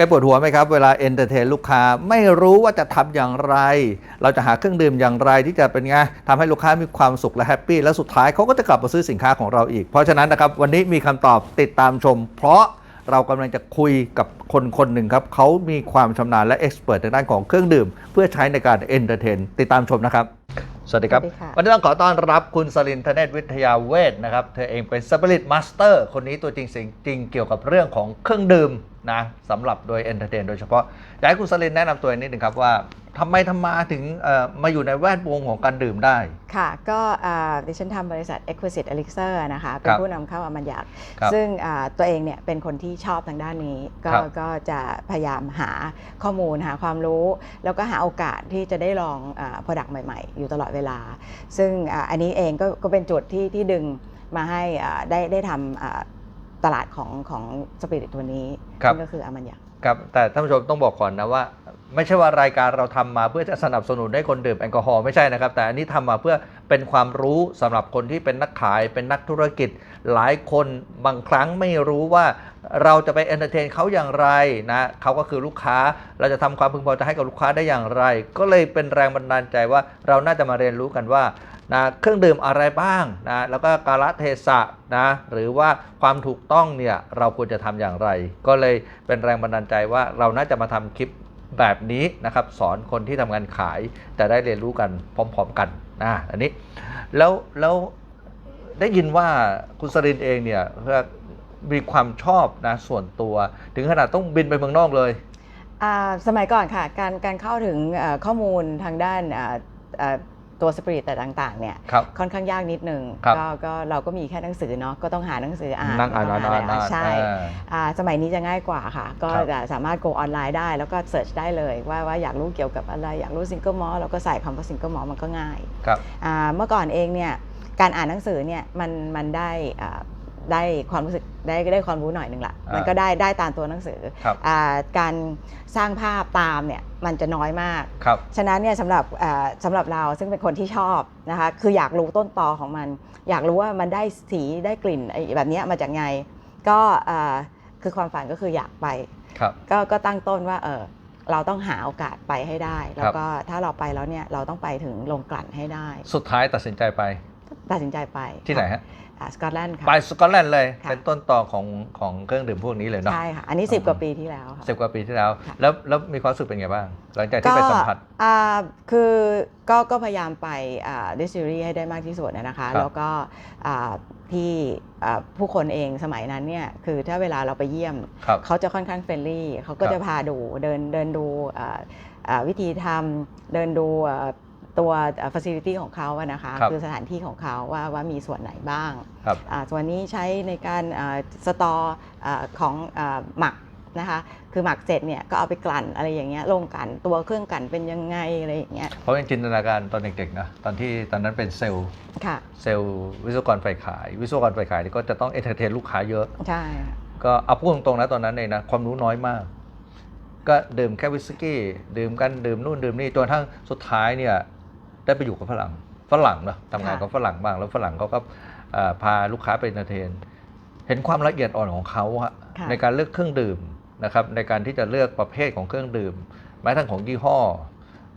คยปวดหัวไหมครับ เวลาเอนเตอร์เทนลูกค้าไม่รู้ว่าจะทำอย่างไร เราจะหาเครื่องดื่มอย่างไรที่จะเป็นไงทำให้ลูกค้ามีความสุขและแฮปปี้และสุดท้ายเขาก็จะกลับมาซื้อสินค้าของเราอีก เพราะฉะนั้นนะครับวันนี้มีคำตอบติดตามชม เพราะเรากำลังจะคุยกับคนคนหนึ่งครับเขามีความชำนาญและเอ็กซ์เพรสในด้านของเครื่องดื่ม เพื่อใช้ในการเอนเตอร์เทนติดตามชมนะครับ สวัสดีครับสวัสดีค่ะวันนี้ต้องขอต้อนรับคุณสลินทเนศวิทยาเวชนะครับ เธอเองเป็นสปิริตมาสเตอร์คนนี้ตัวจริงเสียงจริงเกี่ยวกับเรื่องของเครื่องดื่มนะสำหรับโดยเอนเตอร์เทนโดยเฉพาะ อยากให้คุณสลินแนะนำตัวเองนิดหนึ่งครับว่า ทำไมทำมาถึงเอ่อมาอยู่ในแวดวงของการดื่มได้ ค่ะ ก็อ่าดิฉันทำบริษัท Exquisite Elixir นะคะ เป็คนรับผู้นำเข้าอามันยักษ์ครับซึ่งอ่าตัวเองเนี่ยเป็นคนที่ชอบทางด้านนี้ ก็ครับก็จะพยายามหาข้อมูลหาความรู้ แล้วก็หาโอกาสที่จะได้ลองอ่า product ใหม่ๆ อยู่ตลอดเวลา ซึ่งอ่าอันนี้เองก็ก็เป็นจุดที่ที่ดึงมาให้อ่าได้ได้ทำอ่าตลาดของของสปิริตตัวนี้ครับซึ่งก็คืออามันยักษ์ครับแต่ท่านผู้ชมต้องบอกก่อนนะว่า ไม่ใช่ว่ารายการเราทำมาเพื่อจะสนับสนุนให้คนดื่มแอลกอฮอล์ไม่ใช่นะครับ แต่อันนี้ทำมาเพื่อเป็นความรู้สำหรับคนที่เป็นนักขาย เป็นนักธุรกิจ หลายคนบางครั้งไม่รู้ว่าเราจะไปเอนเตอร์เทนเขาอย่างไรนะเขาก็คือลูกค้าเราจะทำความพึงพอใจให้กับลูกค้าได้อย่างไร ก็เลยเป็นแรงบันดาลใจว่าเราน่าจะมาเรียนรู้กันว่านะเครื่องดื่มอะไรบ้างนะแล้วก็กาลเทศะนะหรือว่าความถูกต้องเนี่ยเราควรจะทำอย่างไร ก็เลยเป็นแรงบันดาลใจว่าเราน่าจะมาทำคลิป แบบนี้นะครับสอนคนที่ทำงานขายจะได้เรียนรู้กันพร้อม ๆ กันนะอันนี้แล้วแล้วได้ยินว่าคุณสรินเองเนี่ยมีความชอบนะส่วนตัว ถึงขนาดต้องบินไปเมืองนอกเลยสมัยก่อนค่ะ การการเข้าถึงข้อมูลทางด้าน ตัวสปิริตแต่ต่างๆเนี่ยครับ ค่อนข้างยากนิดนึงครับ ก็ก็เราก็มีแค่หนังสือเนาะก็ต้องหาหนังสืออ่านนั่งอ่านต้นานหๆอะไรๆใช่ อ่า อ่าสมัยนี้จะง่ายกว่าค่ะ ก็ครับจะสามารถ go ออนไลน์ได้ แล้วก็เสิร์ชได้เลยว่าว่าอยากรู้เกี่ยวกับอะไร อยากรู้ซิงเกิลมอลเราก็ใส่คำว่าซิงเกิลมอลมันก็ง่ายครับ อ่าเมื่อก่อนเองเนี่ยการอ่านหนังสือเนี่ยมันมันได้อ่า ได้ความรู้สึกได้ได้ความรู้หน่อยหนึ่งละอ่ามัมันก็ได้ได้ตามตัวหนังสือครับอ่าการสร้างภาพตามเนี่ยมันจะน้อยมากครับฉะนั้นเนี่ยสำหรับอ่าสำหรับเราซึ่งเป็นคนที่ชอบนะคะคืออยากรู้ต้นตอของมัน อยากรู้ว่ามันได้สีได้กลิ่นไอ้แบบเนี้ยมาจากไงก็อ่าคือความฝันก็คืออยากไปครับก็ก็ตั้งต้นว่าเออเราต้องหาโอกาสไปให้ได้ แล้วครับก็ถ้าเราไปแล้วเนี่ยเราต้องไปถึงโรงกลั่นให้ได้ สุดท้ายตัดสินใจไป ตัดสินใจไปที่ไหนฮะ สกอตแลนด์ค่ะ ไปสกอตแลนด์เลย ค่ะ เป็นต้นตอของของเครื่องดื่มพวกนี้เลยเนาะใช่ค่ะ อันนี้อืม10 กว่าปีที่แล้วค่ะ สิบกว่าปีที่แล้ว ค่ะ แล้วแล้วมีความรู้สึกเป็นไงบ้าง หลังจากที่ไปสัมผัส อ่าคือก็ก็พยายามไปดิส t ิ l รี่า distillery ให้ได้มากที่สุดนะคะ ครับแล้วก็อ่าที่อ่าผู้คนเองสมัยนั้นเนี่ยคือถ้าเวลาเราไปเยี่ยม ครับเขาจะค่อนข้างเฟรนลี่เขาก็ครับจะพาดูเดินเดินดูอ่าอ่าวิธีทำเดินดูอ่า ตัวฟัซิลิตี้ของเขาอะนะคะครับคือสถานที่ของเขาว่าว่ามีส่วนไหนบ้างครับอ่าส่วนนี้ใช้ในการอ่าสตออ่าของอาหมักนะคะคือหมักเสร็จเนี่ยก็เอาไปกลั่นอะไรอย่างเงี้ยลงกลั่นตัวเครื่องกลั่นเป็นยังไงอะไรอย่างเงี้ยเพราะยังจินตนาการตอนเด็กๆนะตอนที่ตอนนั้นเป็นเซลล์ค่ะเซลล์วิศวกรไฟขาย วิศวกรไฟขายนี่ก็จะต้องเอนเตอร์เทนลูกค้าเยอะ ใช่ค่ะก็เอาพูดตรงๆนะตอนนั้นเองนะความรู้น้อยมาก ก็ดื่มแค่วิสกี้ ดื่มกันดื่มนู่นดื่มนี่จนกระทั่งสุดท้ายเนี่ย ได้ไปอยู่กับฝรั่งฝรั่งเนาะทำงานกับฝรั่งบ้างแล้วฝรั่งเขาก็เอ่อพาลูกค้าไปเอนเตอร์เทน เห็นความละเอียดอ่อนของเขาอะค่ะในการเลือกเครื่องดื่มนะครับในการที่จะเลือกประเภทของเครื่องดื่มแม้ทั้งของยี่ห้อ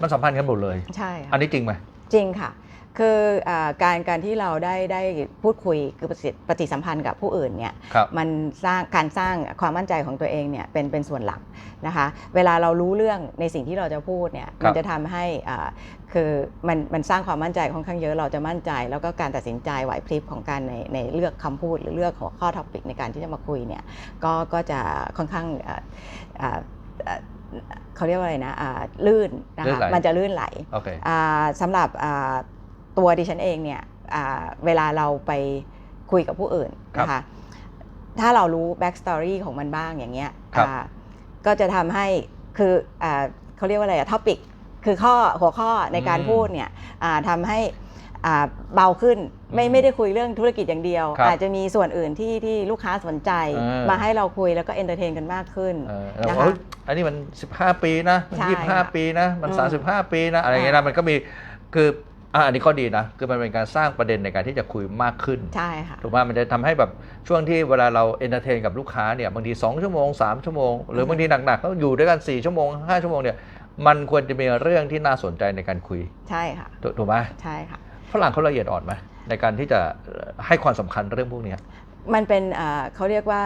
มันสัมพันธ์กันหมดเลย ใช่ อัค่ะนนี้จริงไหม จริงค่ะ คืออาการการที่เราได้ได้พูดคุยคือปฏิปฏิสัมพันธ์กับผู้อื่นเนี่ยครับมันสร้างการสร้างความมั่นใจของตัวเองเนี่ยเป็นเป็นส่วนหลักนะคะเวลาเรารู้เรื่องในสิ่งที่เราจะพูดเนี่ยครับมันจะทำให้อ่าคือมันมันสร้างความมั่นใจค่อนข้างเยอะเราจะมั่นใจ แล้วก็การตัดสินใจไหวพริบของการในในเลือกคำพูดหรือเลือกหัวข้อท็อปิกในการที่จะมาคุยเนี่ยก็ก็จะค่อนข้างอ่าอ่าอ่า เขาเรียกว่าอะไรนะอ่าลื่นนะลื่นคะไหลมันจะลื่นไหลโอเคอ่าสำหรับอ่าตัวดิฉันเองเนี่ยอ่าเวลาเราไปคุยกับผู้อื่นครับนะคะถ้าเรารู้ back story ของมันบ้างอย่างเงี้ยครับอ่าก็จะทำให้คืออาเขาเรียกว่าอะไรอะ topic คือข้อหัวข้อในการอืมพูดเนี่ยอ่าทำให้อ่า เบาขึ้นไม่อืมไม่ได้คุยเรื่องธุรกิจอย่างเดียว ครับอาจจะมีส่วนอื่นที่ที่ลูกค้าสนใจอ่ามมาให้เราคุยแล้วก็เอนเตอร์เทนกันมากขึ้น เออแล้วนะคะเอ้ยอันนี้มัน 15 ปีนะมันใช่25ค่ะปีนะมัน อืม35 ปีนะอะไรอย่างเงี้ยนะมันก็มีคืออะอันนี้ข้อดีนะคือมันเป็นการสร้างประเด็นในการที่จะคุยมากขึ้น ใช่ค่ะ ถูกไหมมันจะทำให้แบบช่วงที่เวลาเราเอนเตอร์เทนกับลูกค้าเนี่ยบางที 2 ชั่วโมง 3 ชั่วโมง หรือบางทีหนักๆก็อยู่ด้วยกัน 4 ชั่วโมง 5 ชั่วโมงเนี่ยมันควรจะมีเรื่องที่น่าสนใจในการคุย ใช่ค่ะ ถูกถูกไหมใช่ค่ะ ฝรั่งเขาละเอียดอ่อนไหมในการที่จะให้ความสำคัญเรื่องพวกเนี้ยมันเป็นเอ่อเขาเรียกว่า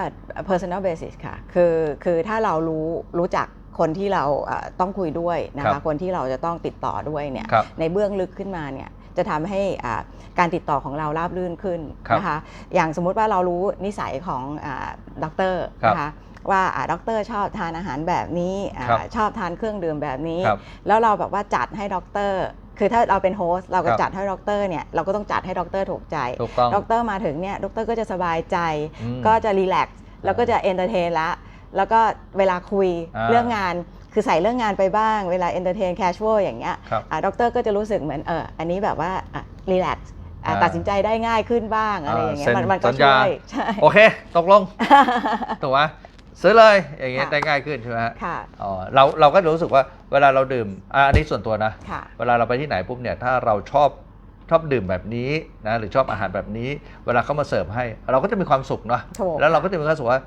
personal basis ค่ะ คือคือถ้าเรารู้รู้จักคนที่เราเอ่อต้องคุยด้วยนะครัคะบคนที่เราจะต้องติดต่อด้วยเนี่ยครับในเบื้องลึกขึ้นมาเนี่ยจะทำให้อ่าการติดต่อของเราราบรื่นขึ้นครับนะคะอย่างสมมุติว่าเรารู้นิสัยของอาด็อกเตอร์ครับนะคะว่าอ่าด็อกเตอร์ชอบทานอาหารแบบนี้อ่าครับชอบทานเครื่องดื่มแบบนี้ครับแล้วเราแบบว่าจัดให้ด็อกเตอร์ คือถ้าเราเป็นโฮสต์เราก็ครับจัดให้ด็อกเตอร์เนี่ยเราก็ต้องจัดให้ด็อกเตอร์ถูกใจถูกต้องด็อกเตอร์มาถึงเนี่ยด็อกเตอร์ก็จะสบายใจอืมก็จะรีแลกซ์แล้วก็จะเอนเตอร์เทนละแล้วก็เวลาคุยอ่าเรื่องงานคือใส่เรื่องงานไปบ้าง เวลาเอนเตอร์เทนแคชชวลอย่างเงี้ยครับอ่าด็อกเตอร์ก็จะรู้สึกเหมือนเอออันนี้แบบว่ารีแลกซ์อ่าตัดสินใจได้ง่ายขึ้นบ้างอะไรอย่างเงี้ยอ่ามันมันก็เซ็นสัญช่ญาวยใช่โอเค ตกลงถูกไหม ซื้อเลยอย่างเงี้ยค่ะได้ง่ายขึ้นใช่ไหมฮะค่ะ อ๋อเราเราก็รู้สึกว่าเวลาเราดื่มอะอันนี้ส่วนตัวนะ ค่ะ เวลาเราไปที่ไหนปุ๊บเนี่ยถ้าเราชอบชอบดื่มแบบนี้นะหรือชอบอาหารแบบนี้ เวลาเขามาเสิร์ฟให้ เราก็จะมีความสุขเนาะถูก แล้วเราก็จะมีความสุขว่า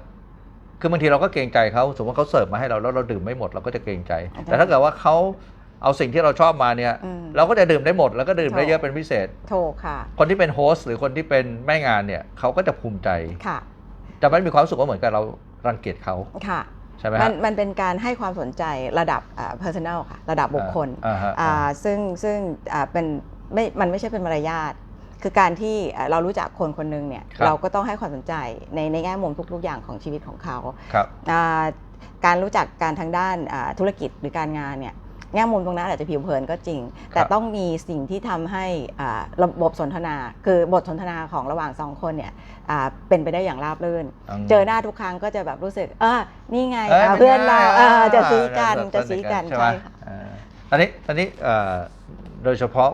คือบางทีเราก็เกรงใจเขาสมมติว่าเขาเสิร์ฟมาให้เราแล้วเราดื่มไม่หมดเราก็จะเกรงใจ แต่ถ้าเกิดว่าเขาเอาสิ่งที่เราชอบมาเนี่ย อืม เราก็จะดื่มได้หมดแล้วก็ดื่มได้ถูกเยอะเป็นพิเศษ ถูกค่ะ คนที่เป็นโฮสต์หรือคนที่เป็นแม่งานเนี่ยเขาก็จะภูมิใจ ค่ะ จะไม่มีความรู้สึกว่าเหมือนกับเรา รังเกียจเขาค่ะใช่ไหมมัฮะนมันเป็นการให้ความสนใจระดับอ่า personal ค่ะระดับบุคคลอ่าฮะอ่าอ่าซึ่งซึ่งอ่าเป็นไม่มันไม่ใช่เป็นมารยาทคือการที่อ่าเรารู้จักคนคนหนึงเนี่ยครับเราก็ต้องให้ความสนใจในในแง่มุมทุก ๆ อย่างของชีวิตของเขาครับอ่าการรู้จักการทางด้านอ่าธุรกิจหรือการงานเนี่ย แง่มุมตรงนั้นอาจจะผิวเผินก็จริง แต่ต้องมีสิ่งที่ทำให้อ่าระบบสนทนา คือบทสนทนาของระหว่างสองคนเนี่ยอ่าเป็นไปได้อย่างราบรื่นมเจอหน้าทุกครั้งก็จะแบบรู้สึกเออนี่ไงอ้ยอ่าป็เพื่อนเราไงเออจะอ่าซีกันแบบจะซีกันใช่ไหมใช่ค่ะอ่าอันนี้อันนี้เอ่อโดยเฉพาะ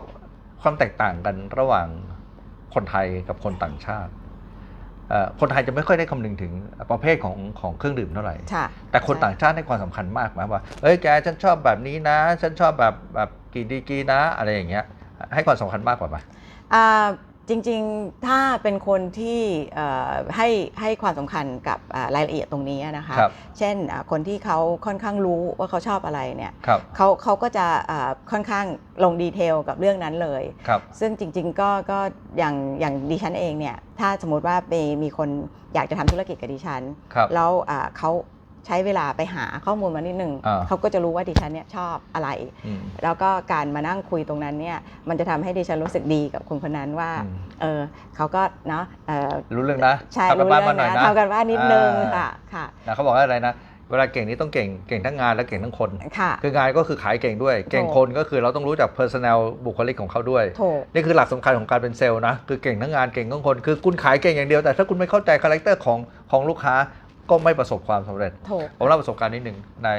ความแตกต่างกันระหว่างคนไทยกับคนต่างชาติเอ่อ คนไทยจะไม่ค่อยได้คำนึงถึงประเภทของของเครื่องดื่มเท่าไหร่ค่ะแต่คนใช่ต่างชาติให้ความสำคัญมากไหมว่า เอ้ยแกฉันชอบแบบนี้นะ ฉันชอบแบบแบบกี่ดีกรีนะ อะไรอย่างเงี้ย ให้ความสำคัญมากกว่าไหมอ่า จริงๆ ถ้าเป็นคนที่เอ่อให้ให้ความสำคัญกับอ่ารายละเอียดตรงนี้นะคะครับเช่นอ่าคนที่เขาค่อนข้างรู้ว่าเขาชอบอะไรเนี่ยครับเขาเขาก็จะอ่าค่อนข้างลงดีเทลกับเรื่องนั้นเลยครับซึ่งจริงๆก็ก็อย่างอย่างดิฉันเองเนี่ย ถ้าสมมติว่ามีมีคนอยากจะทำธุรกิจกับดิฉันครับแล้วอ่าเขา ใช้เวลาไปหาข้อมูลมานิดนึงอ่า เขาก็จะรู้ว่าดิฉันเนี่ยชอบอะไร อืม แล้วก็การมานั่งคุยตรงนั้นเนี่ยมันจะทำให้ดิฉันรู้สึกดีกับคนคนนั้นว่าอืม เออเขาก็เนาะเออรู้เรื่องนะใช่ทำกันรู้บ้านเรื่มาหน่อยนะนะทำกันบ้านนิดนึงอ่า ค่ะค่ะนะเขาบอกว่าอะไรนะ เวลาเก่งนี่ต้องเก่งเก่งทั้งงานและเก่งทั้งคน ค่ะ คืองานก็คือขายเก่งด้วย เก่งคนก็คือเราต้องรู้จัก personal บุคลิกของเขาด้วยถูกนี่คือหลักสำคัญของการเป็นเซลล์นะ คือเก่งทั้งงานเก่งทั้งคน คือคุณขายเก่งอย่างเดียวแต่ถ้าคุณไม่เข้าใจคาแรคเตอร์ของของลูกค้า ก็ไม่ประสบความสำเร็จ ถูก ผมเล่าประสบการณ์นิดหนึ่งใน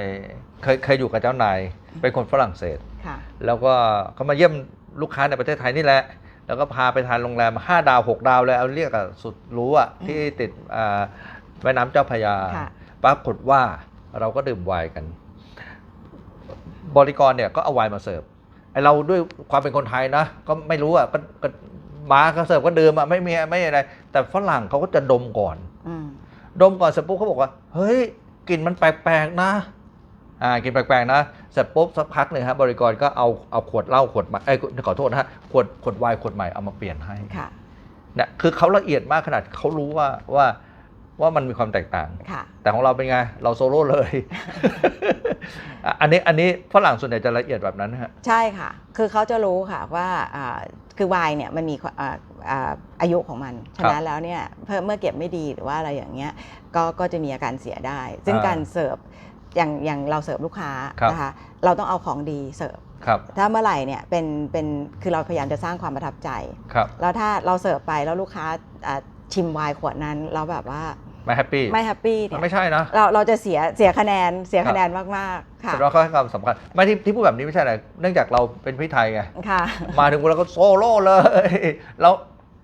เคยเคยอยู่กับเจ้านายเป็นคนฝรั่งเศส ค่ะ แล้วก็เขามาเยี่ยมลูกค้าในประเทศไทยนี่แหละ แล้วก็พาไปทานโรงแรม 5 ดาว 6 ดาวเลยเอาเรียกอะสุดหรู้อะที่ติดอ่าแม่น้ำเจ้าพระยาค่ะปรากฏว่าเราก็ดื่มไวน์กัน บริกรเนี่ยก็เอาไวน์มาเสิร์ฟไอเราด้วยความเป็นคนไทยนะ ก็ไม่รู้อะก็ก็มาก็เสิร์ฟก็ดื่มอะไม่มีไม่อะไร แต่ฝรั่งเขาก็จะดมก่อนอืม ดมก่อนเสร็จปุ๊บเขาบอกว่าเฮ้ยกลิ่นมันแปลกๆนะอ่ากลิ่นแปลกๆนะเสร็จปุ๊บสักพักหนึ่งครับบริกรก็เอาเอาขวดเหล้าขวดใหม่เอ้ยขอโทษนะฮะขวดขวดไวน์ขวดใหม่เอามาเปลี่ยนให้ค่ะเนี่ยคือเขาละเอียดมากขนาดเขารู้ว่าว่า ว่ามันมีความแตกต่างค่ะแต่ของเราเป็นไง เราโซโล่เลยอะอันนี้อันนี้ฝรั่งส่วนใหญ่จะละเอียดแบบนั้นนะฮะ ใช่ค่ะ คือเขาจะรู้ค่ะว่าอ่าคือไวน์เนี่ยมันมีความอ่าอ่าอายุของมัน ฉะนั้นแล้วเนี่ยเพิ่มเมื่อเก็บไม่ดีหรือว่าอะไรอย่างเงี้ยก็ก็จะมีอาการเสียได้ ซึ่งอ่าการเสิร์ฟอย่างอย่างเราเสิร์ฟลูกค้าครับนะคะเราต้องเอาของดีเสิร์ฟครับถ้าเมื่อไหร่เนี่ยเป็นเป็นคือเราพยายามจะสร้างความประทับใจครับแล้วถ้าเราเสิร์ฟไปแล้วลูกค้าอ่าชิมไวน์ขวดนั้นแล้วแบบว่า ไม่แฮปปี้ไม่แฮปปี้มันเนี่ยไม่ใช่นะ เราเราจะเสียเสียคะแนนเสียครับคะแนนมากๆค่ะแต่ว่าเขาให้ความสำคัญไม่ที่ที่พูดแบบนี้ไม่ใช่อะไรเนื่องจากเราเป็นพี่ไทยไงค่ะ มาถึงเราก็โซโล่เลยแล้ว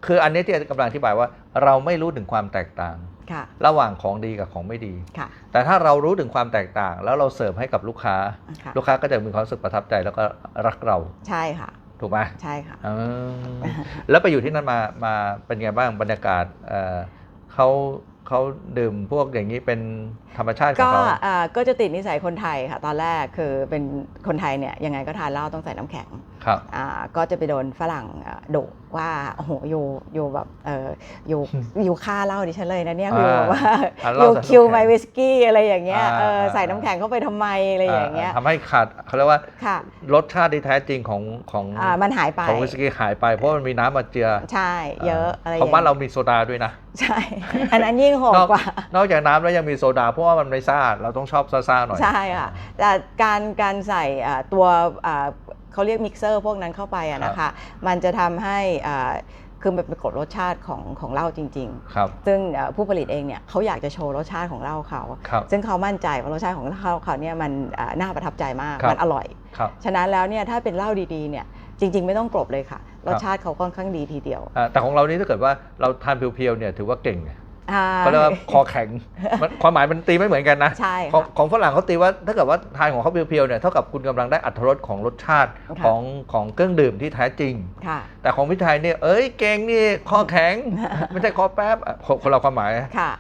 คืออันนี้ที่กำลังอธิบายว่า เราไม่รู้ถึงความแตกต่างค่ะระหว่างของดีกับของไม่ดีค่ะแต่ถ้าเรารู้ถึงความแตกต่าง แล้วเราเสิร์ฟให้กับลูกค้าค่ะลูกค้าก็จะมีความรู้สึกประทับใจแล้วก็รักเราใช่ค่ะ ถูกไหมใช่ค่ะเออแล้วไปอยู่ที่นั่นมามาเป็นไงบ้างบรรยากาศเอ่อเขา เขาดื่มพวกอย่างนี้เป็นธรรมชาติของก็เขาอ่าก็จะติดนิสัยคนไทยค่ะตอนแรกคือเป็นคนไทยเนี่ยยังไงก็ทานเหล้าต้องใส่น้ำแข็ง ครับอ่าก็จะไปโดนฝรั่งอ่าดุว่าโอ้โหอยู่อยู่แบบเอออยู่อยู่ฆ่าเหล้าดิฉันเลยนะเนี่ยคือแบบว่าทานเหอล้ายู่ใส่น้ำคิวแข็งไมวิสกี้อะไรอย่างเงี้ยอ่าเอออ่าใส่น้ำแข็งเข้าไปทำไมอะไรอย่างเงี้ยทำให้ขาดเขาเรียกว่าค่ะรสชาติที่แท้จริงของของอ่ามันหายไปของวิสกี้หายไปเพราะมันมีน้ำมาเจือใช่เยอะอะไรอขย่าองงบ้านเงี้ยเรามีโซดาด้วยนะใช่อันนั้นยิ่งโหดนอกกว่า นอกจากน้ำแล้วยังมีโซดาเพราะว่ามันไม่ซ่าเราต้องชอบซ่าๆหน่อยใช่ค่ะแต่การการใส่อ่าตัวอ่า เขาเรียกมิกเซอร์พวกนั้นเข้าไปอะนะคะ มันจะทำให้อ่าคือมันเป็นกฎรสชาติของของเหล้าจริง ครับ ๆ ซึ่งอ่าผู้ผลิตเองเนี่ยเขาอยากจะโชว์รสชาติของเหล้าเขา ครับ ซึ่งเขามั่นใจว่ารสชาติของเหล้าเขาเนี่ยมันอ่าน่าประทับใจมาก ครับ มันอร่อย ครับ ฉะนั้นแล้วเนี่ยถ้าเป็นเหล้าดีๆเนี่ยจริง ๆ ไม่ต้องกลบเลยค่ะ รสชาติเขาค่อนข้างดีทีเดียว อ่าแต่ของเรานี่ถ้าเกิดว่าเราทานเพียวๆเนี่ยถือว่าเก่งอ่า เขาเรียกว่าคอแข็งมันความหมายมันตีไม่เหมือนกันนะ ใช่ของค่ะของฝรั่งเขาตีว่าถ้าเกิดว่าทานของเขาเพียวๆเนี่ยเท่ากับคุณกำลังได้อัตรสของรสชาติค่ะ ของของเครื่องดื่มที่แท้จริง ค่ะ แต่ของพี่ไทยเนี่ยเอ้ยเก่งนี่คอแข็ง ไม่ใช่คอแป๊บอะคนคนละความหมาย ค่ะอ่า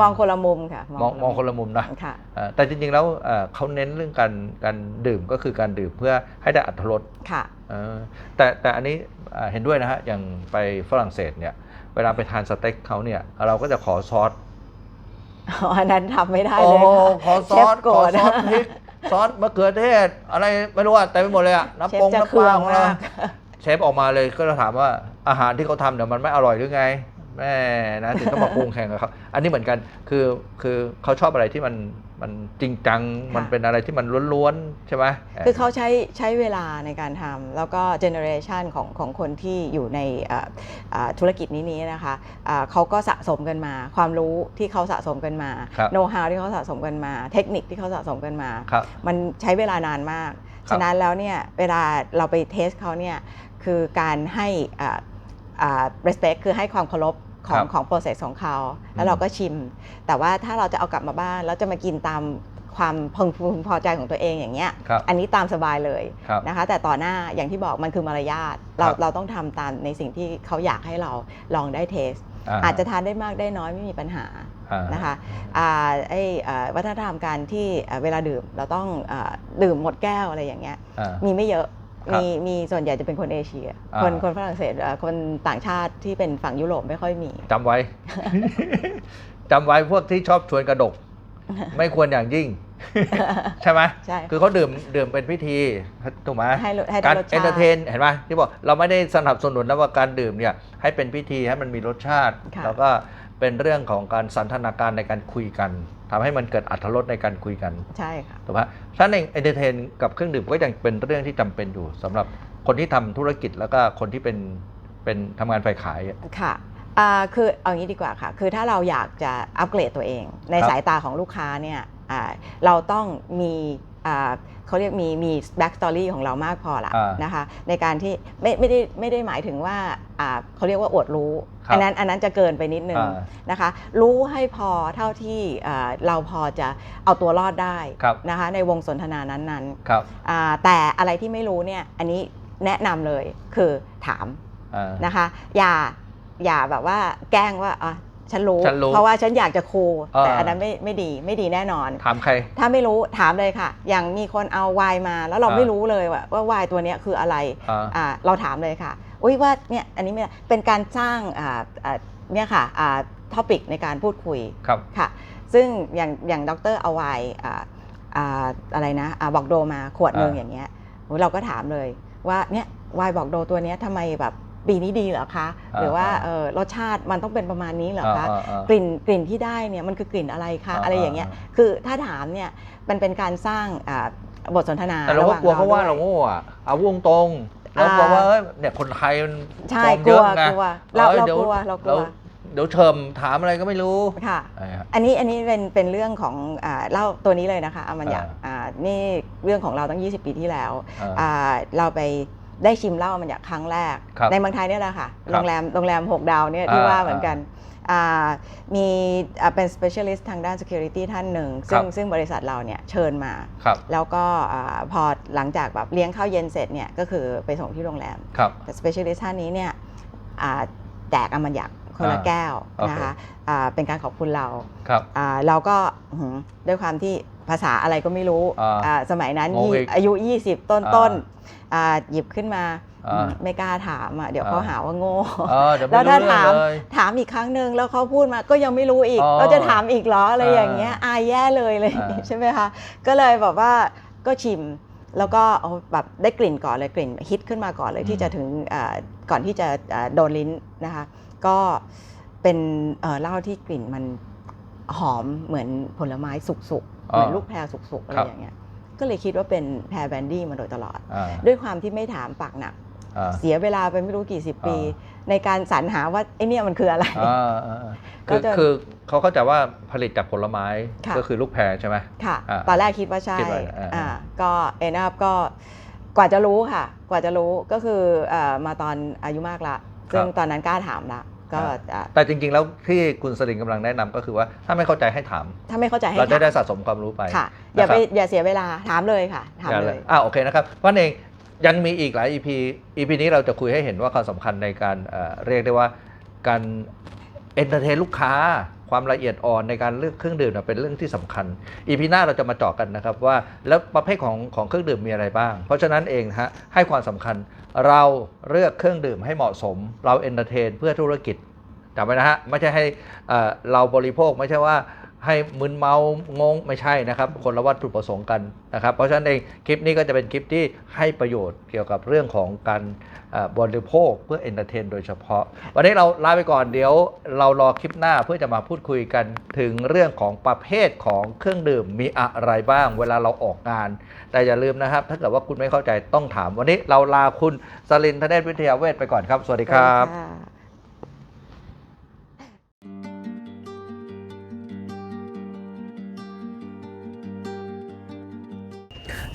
มองคนละมุมค่ะมองมองคนละมุมนะค่ะอ่าแต่จริงๆแล้วเอ่อเขาเน้นเรื่องการการดื่มก็คือการดื่มเพื่อให้ได้อัตรสค่ะเออแต่แต่อันนี้อ่าเห็นด้วยนะฮะอย่างไปฝรั่งเศสเนี่ยเวลาไปทานสเต็กเขาเนี่ยเราก็จะขอซอสอ๋ออันนั้นทำไม่ได้โอ้เลยค่ะขอซอสเชฟโกขรอธซอสพริกซอสมะเขือเทศ อะไรไม่รู้อะเต็มไปหมดเลยอะเชน้ำฟปงจะน้ำเครื่ปอลางของเรามากเชฟออกมาเลยก็จะถามว่าอาหารที่เขาทำเนี่ยมันไม่อร่อยหรือไง แม่นะถึงต้องมาปรุงแข่งกับเขาอันนี้เหมือนกันคือคือเขาชอบอะไรที่มันมันจริงจัง มันเป็นอะไรที่มันล้วนๆใช่ไหมคือเขาใช้ใช้เวลาในการทำแล้วก็เจเนอเรชันของของคนที่อยู่ในอ่าอ่าธุรกิจนี้นี้นะคะอ่าเขาก็สะสมกันมา ความรู้ที่เขาสะสมกันมาครับโน้ตฮาวที่เขาสะสมกันมา เทคนิคที่เขาสะสมกันมาครับมันใช้เวลานานมากครับฉะนั้นแล้วเนี่ยเวลาเราไปเทสเขาเนี่ยคือการให้อ่าอ่า respect คือให้ความเคารพของครับของ process ของเขา แล้วเราก็ชิม แต่ว่าถ้าเราจะเอากลับมาบ้านแล้วจะมากินตามความพึงพึงพอใจของตัวเองอย่างเงี้ยครับอันนี้ตามสบายเลยครับนะคะ แต่ต่อหน้าอย่างที่บอกมันคือมารยาท เราครับเราต้องทำตามในสิ่งที่เขาอยากให้เราลองได้เทส อาจจะทานได้มากได้น้อยไม่มีปัญหาอ่านะคะอ่าไอเอ่อวัฒนธรรมการที่เอ่อเวลาดื่มเราต้องเอ่อดื่มหมดแก้วอะไรอย่างเงี้ยอ่ามีไม่เยอะ ครับมีมีส่วนใหญ่จะเป็นคนเอเชีย อ่า คนคนฝรั่งเศสเอ่อคนต่างชาติที่เป็นฝั่งยุโรปไม่ค่อยมี จำไว้ จำไว้พวกที่ชอบชวนกระดก ไม่ควรอย่างยิ่ง ใช่ไหมใช่ คือเขาดื่มดื่มเป็นพิธีถูกไหมให้รสให้ได้การรสชาติ เอนเตอร์เทนเห็นไหมที่บอกเราไม่ได้สนับสนุนนะว่าการดื่มเนี่ยให้เป็นพิธีให้มันมีรสชาติ ค่ะ แล้วก็ เป็นเรื่องของการสันทนาการในการคุยกันทำให้มันเกิดอัตรสในการคุยกันใช่ค่ะถูกไหมฉะนั้นเองเอนเตอร์เทนกับเครื่องดื่มก็ยังเป็นเรื่องที่จำเป็นอยู่สำหรับคนที่ทำธุรกิจแล้วก็คนที่เป็นเป็นทำงานฝ่ายขายอะค่ะอ่าคือเอางี้ดีกว่าค่ะ คือถ้าเราอยากจะอัปเกรดตัวเอง ในครับสายตาของลูกค้าเนี่ยอ่าเราต้องมีอ่า เขาเรียกมีมีแบ็กสตอรี่ของเรามากพอละอ่าน นะคะในการที่ไม่ไม่ได้ไม่ได้หมายถึงว่าอ่าเขาเรียกว่าอวดรู้ครับอันนั้นอันนั้นจะเกินไปนิดนึงอ่า นะคะรู้ให้พอเท่าที่อ่าเราพอจะเอาตัวรอดได้ครับนะคะในวงสนทนานั้นๆ ครับอ่าแต่อะไรที่ไม่รู้เนี่ยอันนี้แนะนำเลยคือถามอ่านะคะอย่าอย่าแบบว่าแกล้งว่าอะ ฉันรู้ ฉันรู้เพราะว่าฉันอยากจะครูอ่าแต่อันนั้นไม่ไม่ดีไม่ดีแน่นอน ถามใคร ถ้าไม่รู้ถามเลยค่ะ อย่างมีคนเอาวายมาแล้วเราอ่า ไม่รู้เลยว่าว่าวายตัวเนี้ยคืออะไรอ่า อ่าเราถามเลยค่ะ อุ้ยว่าเนี่ยอันนี้ไม่เป็นการสร้างอ่าอ่าเนี่ยค่ะท็อปิกในการพูดคุยครับ ค่ะ ซึ่งอย่างอย่างดรเอาไวน์อ่าอ่าอะไรนะอาบอกโดมาขวดหนึ่งอ่า อย่างเงี้ยโหเราก็ถามเลยว่าเนี่ยไวน์บอกโดตัวเนี้ยทำไมแบบ ปีนี้ดีเหรอคะ หรือว่าเออรสชาติมันต้องเป็นประมาณนี้เหรอคะอ่าอ่ากลิ่นกลิ่นที่ได้เนี่ยมันคือกลิ่นอะไรคะอ่าอะไรอย่างเงี้ยอ่าคือถ้าถามเนี่ยมันเป็นการสร้างอ่าบทสนทนาแต่เราก็กลัวเขาว่าเราด้วยโง่อะเอาวงตรงเรากลัวว่าเอ้ยเนี่ยคนไทยมันใช่ฟอร์มกเยลัวอะไงกลัวเราอ้ยเราดี๋ยวกลัวเรากลัวเดี๋ยวเชิมถามอะไรก็ไม่รู้ค่ะอะไรฮะอันนี้อันนี้เป็นเป็นเรื่องของอ่าเล่าตัวนี้เลยนะคะอามันอยากอ่าอ่านี่เรื่องของเราตั้ง 20 ปีที่แล้วอ่าอ่าเราไป ได้ชิมเหล้ามันอยากครั้งแรก ครับในเมืองไทยเนี่ยแหละค่ะครับโรงแรมโรงแรม 6 ดาวเนี่ยที่อ่าว่าเหมือนกันอ่ามีอ่าเป็น specialist ทางด้าน security ท่านหนึ่ง ซึ่งครับ ซึ่งบริษัทเราเนี่ยเชิญมา ครับแล้วก็อาพอหลังจากแบบเลี้ยงข้าวเย็นเสร็จเนี่ยก็คือไปส่งที่โรงแรม ครับ แต่ specialist ท่านนี้เนี่ยอ่าแจกอามันยักคนละอ่าแก้วโอเค นะคะอ่าเป็นการขอบคุณเรา ครับ อ่าเราก็อื้อหือด้วยความที่ ภาษาอะไรก็ไม่รู้อ่าอ่าสมัยนั้นงงยี่อีกอายุ 20 ต้นอ่าต้นอ่าหยิบขึ้นมาอ่าอืมไม่กล้าถามอะเดี๋ยวอ่าเขาหาว่าโง่เออเดี๋ยวไม่แล้วถ้ารู้เรื่อถางมเลยถามอีกครั้งหนึ่งแล้วเขาพูดมาก็ยังไม่รู้อีกอ๋อเราจะถามอีกเหรออะไรอ่าอย่างเงี้ยอายแย่เลยเลยอ่าใช่ไหมคะก็เลยแบบว่าก็ชิมแล้วก็เอาแบบได้กลิ่นก่อนเลยกลิ่นฮิตขึ้นมาก่อนเลยที่จะถึงอ่าก่อนที่จะอ่าโดนลิ้นนะคะก็เป็นเอ่อเหล้าที่กลิ่นมันหอมเหมือนผลไม้สุกๆอ่า เหมือนลูกแพรสุกๆอะไรครับอย่างเงี้ยก็เลยคิดว่าเป็นแพรแบนดี้มาโดยตลอดอ่าด้วยความที่ไม่ถามปากหนักอ่าเสียเวลาไปไม่รู้กี่สิบปีอ่ในการสรรหาว่าไอ้เนี่ยมันคืออะไรอ่าอ่าอ่าก็คือจะคือเขาเข้าใจว่าผลิตจากผลไม้ค่ะก็คือลูกแพรใช่ไหมค่ะอ่าตอนแรกคิดว่าใช่คิดว่าอ่าอ่าก็เอ็นอัพก็กว่าจะรู้ค่ะ กว่าจะรู้ก็คือเอ่อมาตอนอายุมากละซึ่งตอนนั้นกล้าถามละ ก็อ่าแต่จริงๆ แล้วที่คุณสลินกำลังแนะนำก็คือว่าถ้าไม่เข้าใจให้ถาม ถ้าไม่เข้าใจให้เราจะถามได้สะสมความรู้ไปค่ะอย่าไปนะครับอย่าเสียเวลาถามเลยค่ะถามอย่าเลยอ่าโอเคนะครับเพราะฉะนั้นเองยังมีอีกหลาย EP EP นี้เราจะคุยให้เห็นว่าความสำคัญในการเอ่อเรียกได้ว่าการเอนเตอร์เทนลูกค้า ความละเอียดอ่อนในการเลือกเครื่องดื่มเป็นเรื่องที่สำคัญ อีพีหน้าเราจะมาเจาะกันนะครับว่าแล้วประเภทของของเครื่องดื่มมีอะไรบ้าง เพราะฉะนั้นเองนะฮะให้ความสำคัญเราเลือกเครื่องดื่มให้เหมาะสม เราเอนเตอร์เทนเพื่อธุรกิจจำไว้นะฮะไม่ใช่ให้เราบริโภคไม่ใช่ว่า ให้มึนเมางงไม่ใช่นะครับ คนละวัตถุประสงค์กันนะครับ เพราะฉะนั้นเองคลิปนี้ก็จะเป็นคลิปที่ให้ประโยชน์เกี่ยวกับเรื่องของการบ่อบริโภคเพื่อเอนเตอร์เทนโดยเฉพาะ วันนี้เราลาไปก่อนเดี๋ยวเรารอคลิปหน้าเพื่อจะมาพูดคุยกันถึงเรื่องของประเภทของเครื่องดื่มมีอะไรบ้าง เวลาเราออกงาน แต่อย่าลืมนะครับ ถ้าเกิดว่าคุณไม่เข้าใจต้องถาม วันนี้เราลาคุณสลินทเนศวิทยาเวทไปก่อนครับ สวัสดีครับ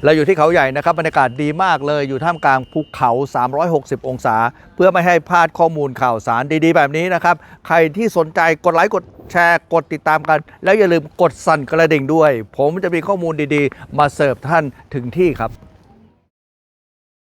เราอยู่ที่เขาใหญ่นะครับบรรยากาศดีมากเลยอยู่ท่ามกลางภูเขา 360 องศา เพื่อไม่ให้พลาดข้อมูลข่าวสารดีๆ แบบนี้นะครับ ใครที่สนใจกดไลค์กดแชร์กดติดตามกัน แล้วอย่าลืมกดสั่นกระดิ่งด้วย ผมจะมีข้อมูลดีๆ มาเสิร์ฟท่านถึงที่ครับ